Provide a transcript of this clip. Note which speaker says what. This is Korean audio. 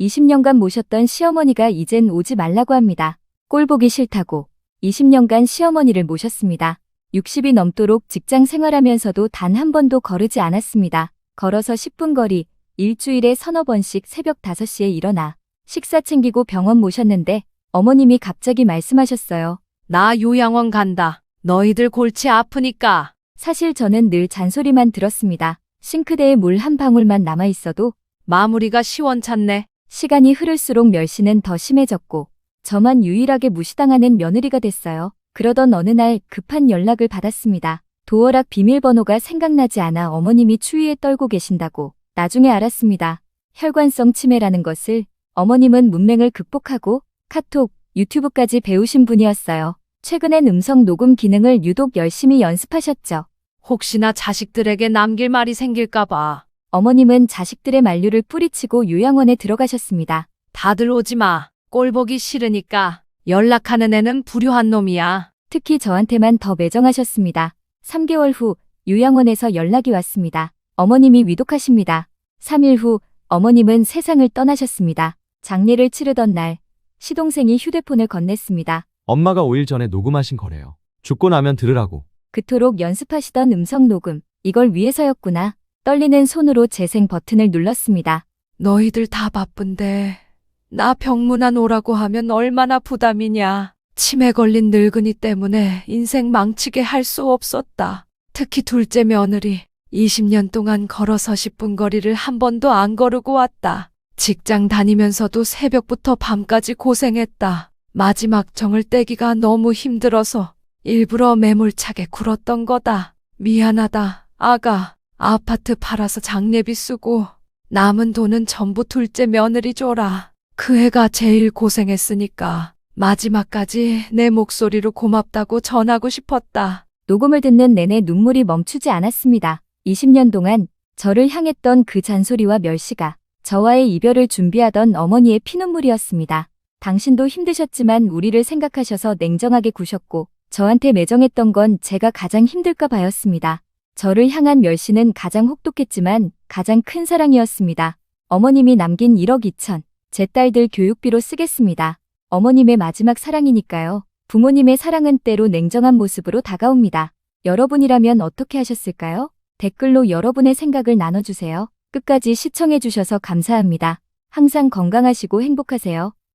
Speaker 1: 20년간 모셨던 시어머니가 이젠 오지 말라고 합니다. 꼴 보기 싫다고 20년간 시어머니를 모셨습니다. 60이 넘도록 직장 생활하면서도 단 한 번도 거르지 않았습니다. 걸어서 10분 거리, 일주일에 서너 번씩 새벽 5시에 일어나 식사 챙기고 병원 모셨는데 어머님이 갑자기 말씀하셨어요.
Speaker 2: 나 요양원 간다. 너희들 골치 아프니까.
Speaker 1: 사실 저는 늘 잔소리만 들었습니다. 싱크대에 물 한 방울만 남아 있어도
Speaker 2: 마무리가 시원찮네.
Speaker 1: 시간이 흐를수록 멸시는 더 심해졌고 저만 유일하게 무시당하는 며느리가 됐어요. 그러던 어느 날 급한 연락을 받았습니다. 도어락 비밀번호가 생각나지 않아 어머님이 추위에 떨고 계신다고 나중에 알았습니다. 혈관성 치매라는 것을 어머님은 문맹을 극복하고 카톡, 유튜브까지 배우신 분이었어요. 최근엔 음성 녹음 기능을 유독 열심히 연습하셨죠.
Speaker 2: 혹시나 자식들에게 남길 말이 생길까봐.
Speaker 1: 어머님은 자식들의 만류를 뿌리치고 요양원에 들어가셨습니다.
Speaker 2: 다들 오지 마. 꼴 보기 싫으니까. 연락하는 애는 불효한 놈이야.
Speaker 1: 특히 저한테만 더 매정하셨습니다. 3개월 후 요양원에서 연락이 왔습니다. 어머님이 위독하십니다. 3일 후 어머님은 세상을 떠나셨습니다. 장례를 치르던 날 시동생이 휴대폰을 건넸습니다.
Speaker 3: 엄마가 5일 전에 녹음하신 거래요. 죽고 나면 들으라고.
Speaker 1: 그토록 연습하시던 음성 녹음, 이걸 위해서였구나. 떨리는 손으로 재생 버튼을 눌렀습니다.
Speaker 2: 너희들 다 바쁜데. 나 병문안 오라고 하면 얼마나 부담이냐. 치매 걸린 늙은이 때문에 인생 망치게 할 수 없었다. 특히 둘째 며느리. 20년 동안 걸어서 10분 거리를 한 번도 안 거르고 왔다. 직장 다니면서도 새벽부터 밤까지 고생했다. 마지막 정을 떼기가 너무 힘들어서 일부러 매몰차게 굴었던 거다. 미안하다, 아가. 아파트 팔아서 장례비 쓰고 남은 돈은 전부 둘째 며느리 줘라. 그 애가 제일 고생했으니까 마지막까지 내 목소리로 고맙다고 전하고 싶었다.
Speaker 1: 녹음을 듣는 내내 눈물이 멈추지 않았습니다. 20년 동안 저를 향했던 그 잔소리와 멸시가 저와의 이별을 준비하던 어머니의 피눈물이었습니다. 당신도 힘드셨지만 우리를 생각하셔서 냉정하게 구셨고 저한테 매정했던 건 제가 가장 힘들까 봐였습니다. 저를 향한 멸시는 가장 혹독했지만 가장 큰 사랑이었습니다. 어머님이 남긴 1억 2천, 제 딸들 교육비로 쓰겠습니다. 어머님의 마지막 사랑이니까요. 부모님의 사랑은 때로 냉정한 모습으로 다가옵니다. 여러분이라면 어떻게 하셨을까요? 댓글로 여러분의 생각을 나눠주세요. 끝까지 시청해주셔서 감사합니다. 항상 건강하시고 행복하세요.